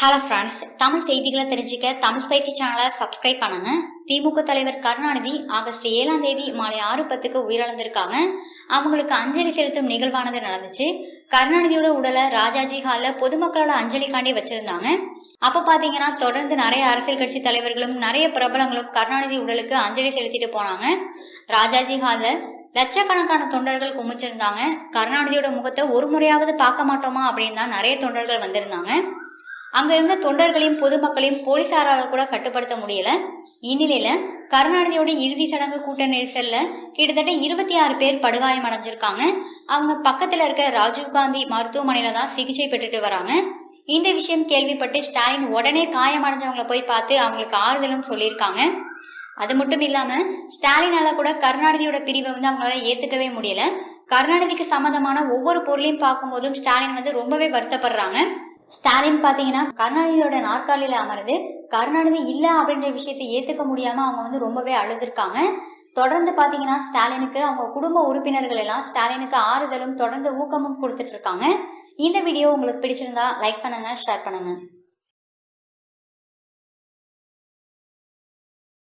Hello friends Tamil செய்திகளை தெரிஞ்சுக்க Tamil spicy சேனலை சப்ஸ்கிரைப் பண்ணுங்க. திமுக தலைவர் கருணாநிதி ஆகஸ்ட் ஏழாம் தேதி மாலை ஆறு பத்துக்கு உயிரிழந்திருக்காங்க. அவங்களுக்கு அஞ்சலி செலுத்தும் நிகழ்வானது நடந்துச்சு. கருணாநிதியோட உடலை ராஜாஜி ஹாலில் பொதுமக்களோட அஞ்சலிக்காண்டி வச்சிருந்தாங்க. அப்போ பார்த்தீங்கன்னா தொடர்ந்து நிறைய அரசியல் கட்சி தலைவர்களும் நிறைய பிரபலங்களும் கருணாநிதி உடலுக்கு அஞ்சலி செலுத்திட்டு போனாங்க. ராஜாஜி ஹாலில் லட்சக்கணக்கான தொண்டர்கள் குமிச்சிருந்தாங்க. கருணாநிதியோட முகத்தை ஒரு முறையாவது பார்க்க மாட்டோமா அப்படின்னு தான் நிறைய தொண்டர்கள் வந்திருந்தாங்க. அங்க இருந்த தொண்டர்களையும் பொதுமக்களையும் போலீசாரால் கூட கட்டுப்படுத்த முடியல. இந்நிலையில கருணாநிதியோட இறுதி சடங்கு கூட்ட நெரிசல்ல கிட்டத்தட்ட இருபத்தி ஆறு பேர் படுகாயம் அடைஞ்சிருக்காங்க. அவங்க பக்கத்துல இருக்க ராஜீவ்காந்தி மருத்துவமனையில தான் சிகிச்சை பெற்றுட்டு வராங்க. இந்த விஷயம் கேள்விப்பட்டு ஸ்டாலின் உடனே காயமடைஞ்சவங்கள போய் பார்த்து அவங்களுக்கு ஆறுதலும் சொல்லியிருக்காங்க. அது மட்டும் இல்லாம ஸ்டாலினால கூட கருணாநிதியோட பிரிவை வந்து அவங்களால ஏத்துக்கவே முடியல. கருணாநிதிக்கு சம்மந்தமான ஒவ்வொரு பொருளையும் பார்க்கும்போதும் ஸ்டாலின் வந்து ரொம்பவே வருத்தப்படுறாங்க. ஸ்டாலின் பாத்தீங்கன்னா கருணாநிதியோட நாற்காலியில அமர்ந்து கருணாநிதி இல்ல அப்படின்ற விஷயத்தை ஏத்துக்க முடியாம அவங்க வந்து ரொம்பவே அழுதுருக்காங்க. தொடர்ந்து பாத்தீங்கன்னா ஸ்டாலினுக்கு அவங்க குடும்ப உறுப்பினர்கள் எல்லாம் ஸ்டாலினுக்கு ஆறுதலும் தொடர்ந்து ஊக்கமும் கொடுத்துட்டு இருக்காங்க. இந்த வீடியோ உங்களுக்கு பிடிச்சிருந்தா லைக் பண்ணுங்க ஷேர் பண்ணுங்க.